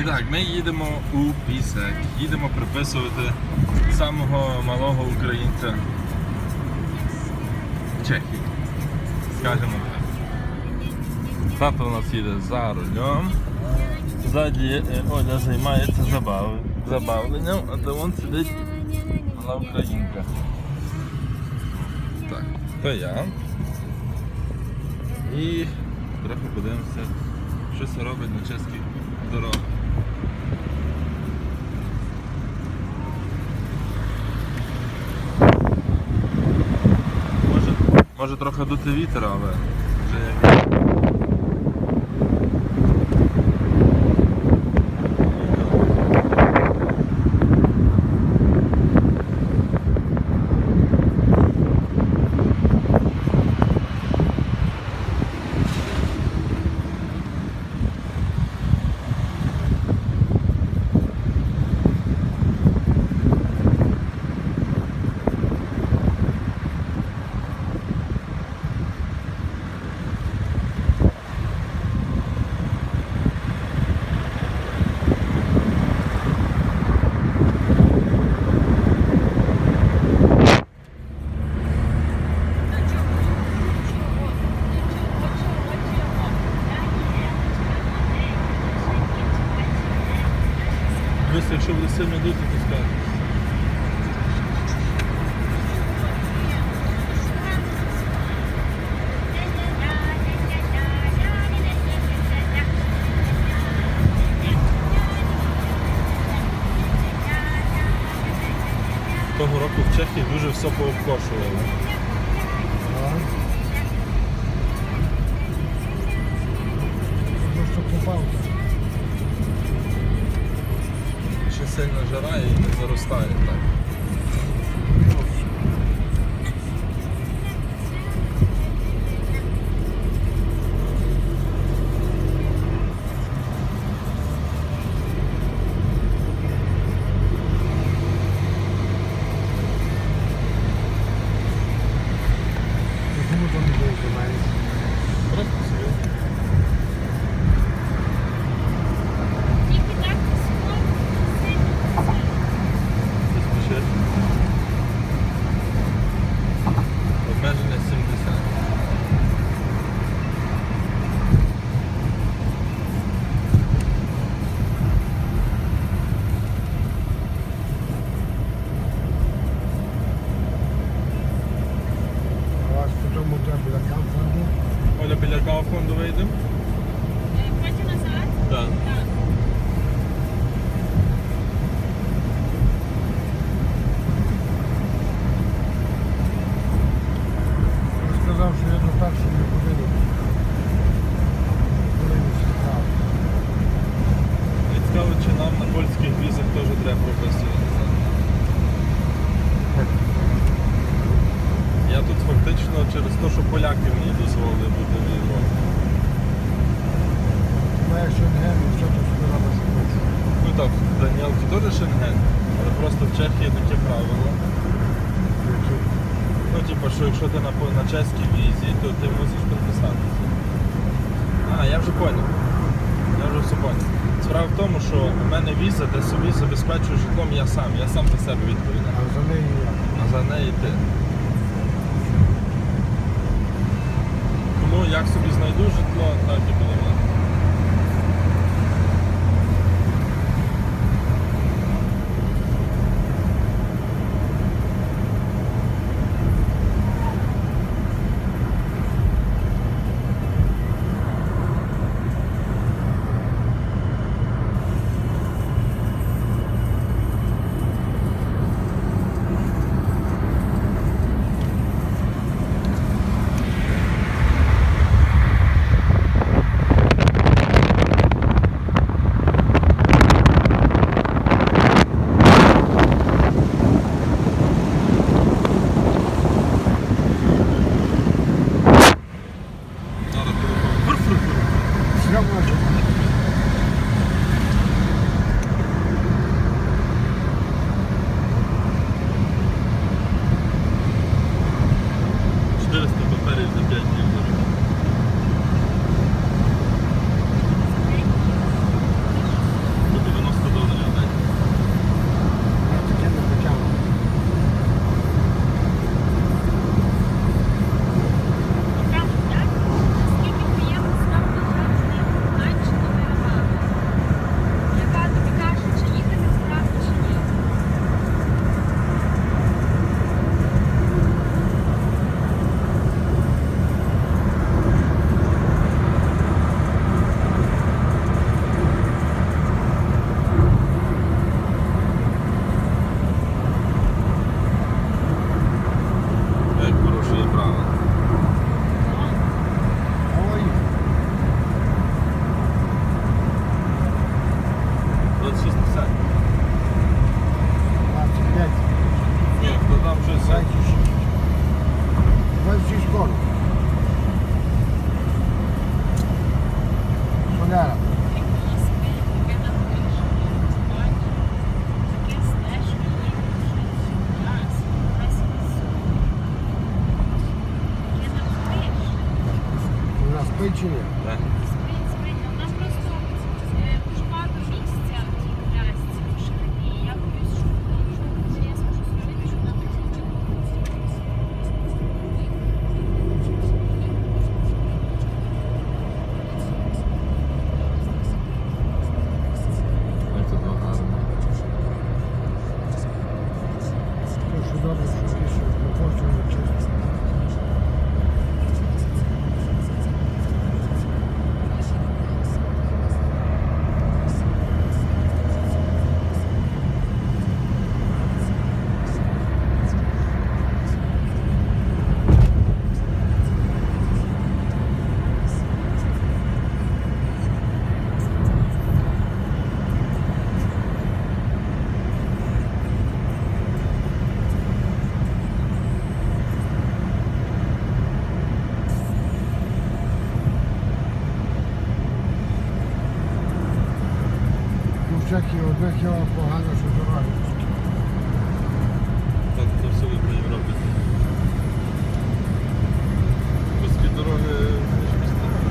І так, ми їдемо у Пісек. Їдемо приписувати самого малого українця Чехії. Скажемо так. Тато у нас їде за рулем. Ззаді е, Оля займається забав... забавленням, а то вон сидить мала українка. Так, то я. І трохи подивимося, що це робить на чеських дорогах. Може, трохи дути вітер, але вже як. Чехії дуже все пообкошували. Поляки мені дозволили бути в Європі. Моя Шенген, і все, то собі робиш. Ну так, Даніелки теж Шенген, але просто в Чехії таке правило. Ну, типу, що якщо ти на, на чеській візі, то ти мусиш підписатися. А, я вже поняв. Я вже все поняв. Справа в тому, що у мене віза, де собі забезпечую житлом я сам. Я сам за себе відповідаю. А за неї я. А за неї ти. geçiniyor. Heh. Чехії одних його погано, що. Так, то все по Європі. Вузькі дороги між містами.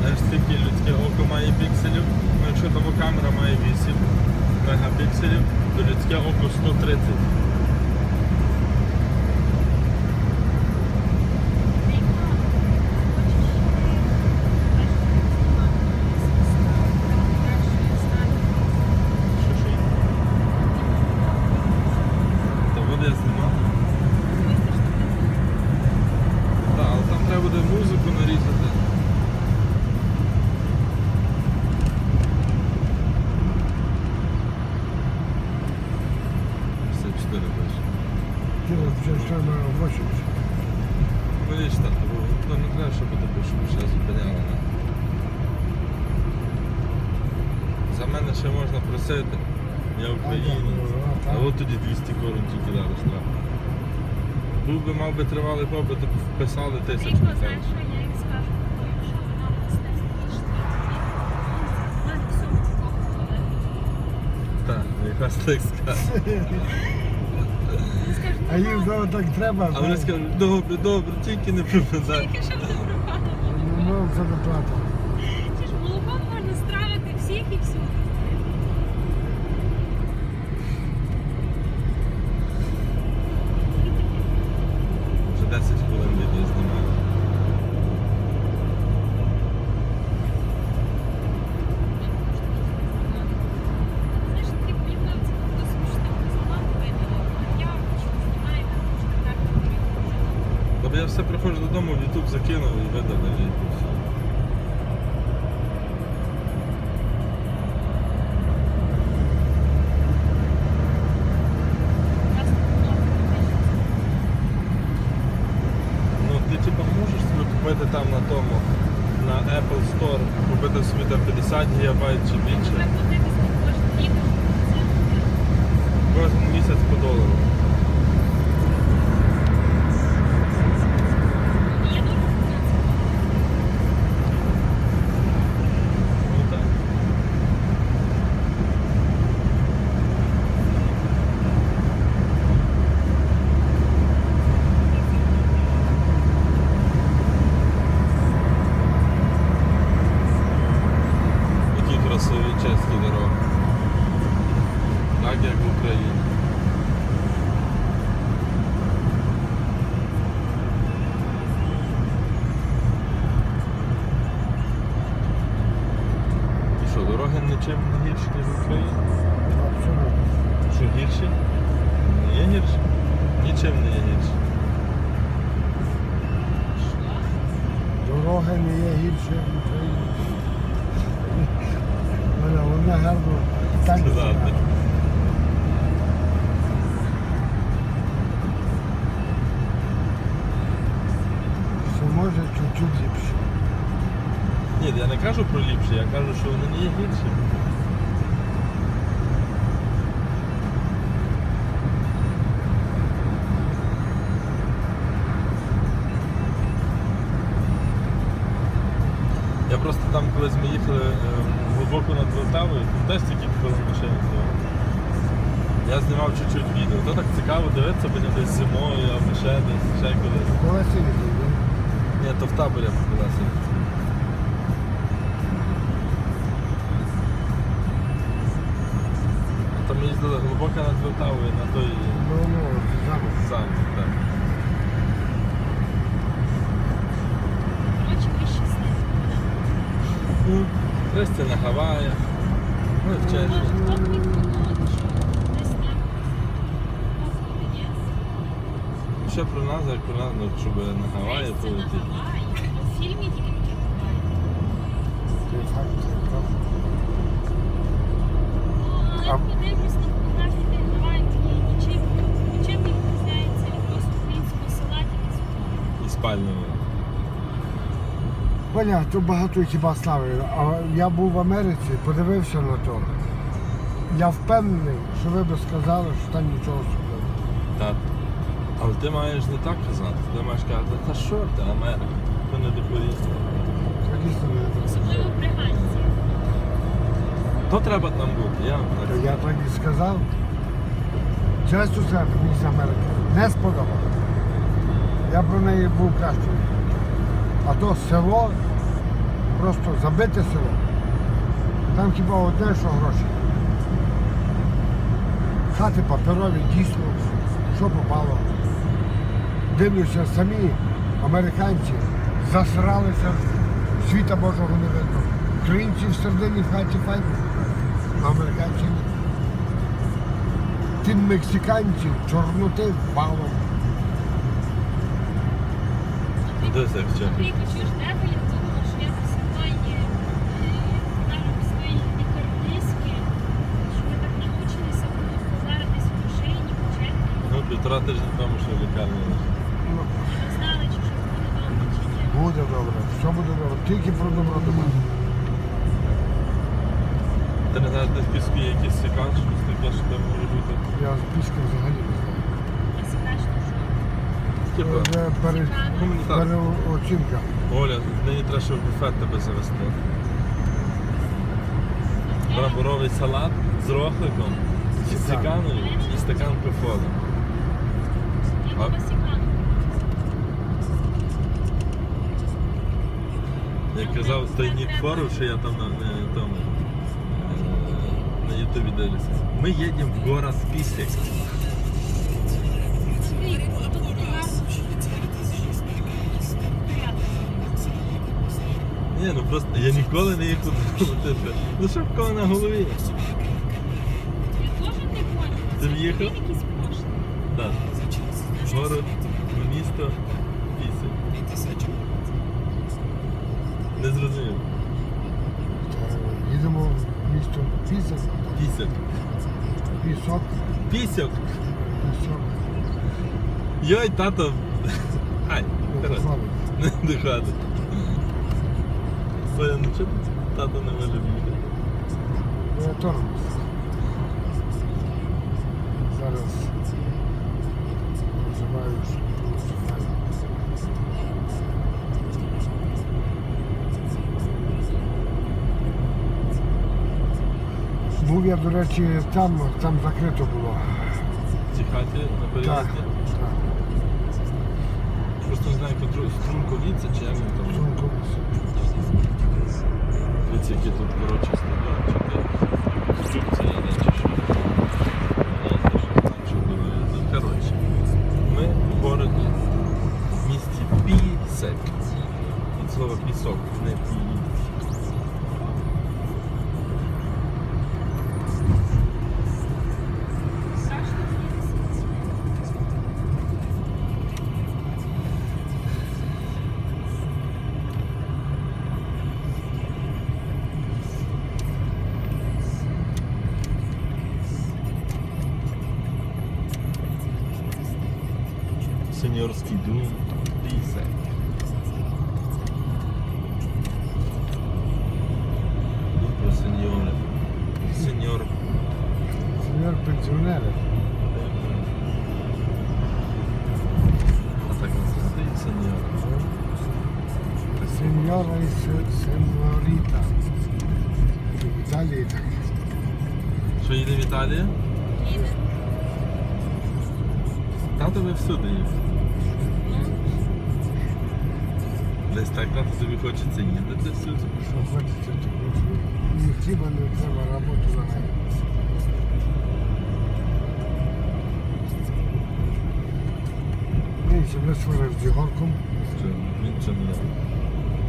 Знаєш, скільки людське око має пікселів? Ну, якщо того камера має 8 мегапікселів, людське око 130. Ті вже ще на 80. Видиш так, бо то не треба, щоб тебе щоб ще зупиняли. За мене ще можна просити. Я українець. А от тоді 200 корон тільки дали штраф. Був би мав би тривалий б вписали тисячу. Річко, знаєш, що я їм скажу, якщо вона пусте в мене всьому такого Так, якраз так скаже. А їм знову так треба. А вони знаєш. скажуть, добре, добре, тільки не пропадай. Тільки щоб не пропадало. Ну, це не YouTube закинув і видав і все. Ну ти типа можеш собі купити там на тому, на Apple Store, купити собі там 50 гігабайт чи більше. Треба подивитися кожен відео, це буде. Кожен місяць по долару. Я дуже люблю це. Ну так. Які красиві чеські дороги. Так як в Україні. І що, дороги нічим не гірші, ніж в Україні? Абсолютно. Що гірші? Не є гірші? Нічим не є гірші. Дороги просто там, колись ми їхали е, глибоко над Полтавою, там теж тільки коли машини. Я знімав чуть-чуть відео. То так цікаво дивитися, бо не десь зимою або ще десь, ще кудись. Коли сидіти, Ні, то в таборі по колесі. А Там їздили глибоко над Полтавою на той ну, ну, замок. замок, так. Христя на Гаваях. Ну, в є. Ще про нас, як про нас, ну, щоб на Гаваї полетіти. У фільмі тільки. Ну. Спальними. Поня, тут багато хіба слави. А я був в Америці, подивився на то. Я впевнений, що ви б сказали, що там нічого особливого. Так. Але ти маєш не так казати. Ти маєш казати, та що ти, Америка? Ти не. Дійсно не Особливо при Ганці. То треба там бути, я вам так я так і сказав. Чесно сказати, мені ця Америка не сподобалася. Я про неї був кращий. А то село, просто забите село. Там хіба одне, що гроші. Хати паперові дійсно, що попало. Дивлюся, самі американці засралися, світа Божого не видно. Українці всередині в хаті файні, а американці ні. Ті мексиканці чорноти валом. Десь як в півтора тижні тому, що в лікарні. Ну, Не знали, чи щось буде добре, чи ні. буде добре, все буде добре. Тільки про добро думати. Ти не знаєш, де в піску є якийсь секант, щось таке, що там може бути. Я з піски взагалі не знаю. Типа, Вже пере, гуманітарка. переоцінка. Оля, нині треба, щоб в буфет тебе завести. Брамбуровий салат з рохликом, з Стакан. ціканою і стакан кофоду. я казав той Нік Фору, що я там на, на тому е, на Ютубі дивлюся. Ми їдемо в город Пісік. А. Ні, ну просто я ніколи не їхав до типу. Ну що в кого на голові? Я теж не поняла. Ти в'їхав? Не зрозумів. Їдемо в місто Пісок, Пісок. пісок, Пісок. пісок. Йой, тато. Ай, коротше. Не доходить. Соня, ну ти тато не може? Ну, Я тормоз. Зараз Був я, до речі, там, там закрито було. Ці хаті на Так, переїзді. так. Просто не знаю, струнковіця чи як він там. Струнковіця. Дивіться, які тут коротше стоять, чи де йде, чи Сеньорський дум Пісек. Дум про сеньори. Сеньор. Сеньор пенсіонери. А так не стоїть сеньор. Сеньора і се- сеньоріта. В Італії так. Що їде в Італію? Їде. Тато ви всюди їде. Десь так тато тобі хочеться їздити всюди. Що хочеться, то хочу. Ні хліба не треба, роботу на Він себе сварив з Ігорком. Що він що не?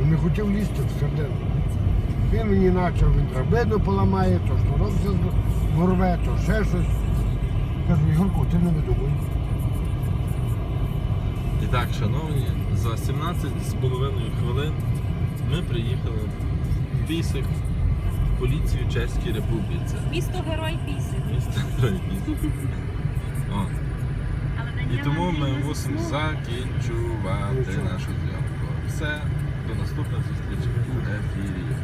Він не хотів лізти в середину. Він мені почав, він драбину поламає, то шнурок все то ще щось. Кажу, Ігорку, ти не видумуй. Так, шановні, за 17 з половиною хвилин ми приїхали в Пісик, в поліцію Чеській Республіці. Місто Герой Піси. Місто Тройпіс. О, І тому ми мусимо закінчувати нашу зйомку. Все, до наступної зустрічі в ефірі.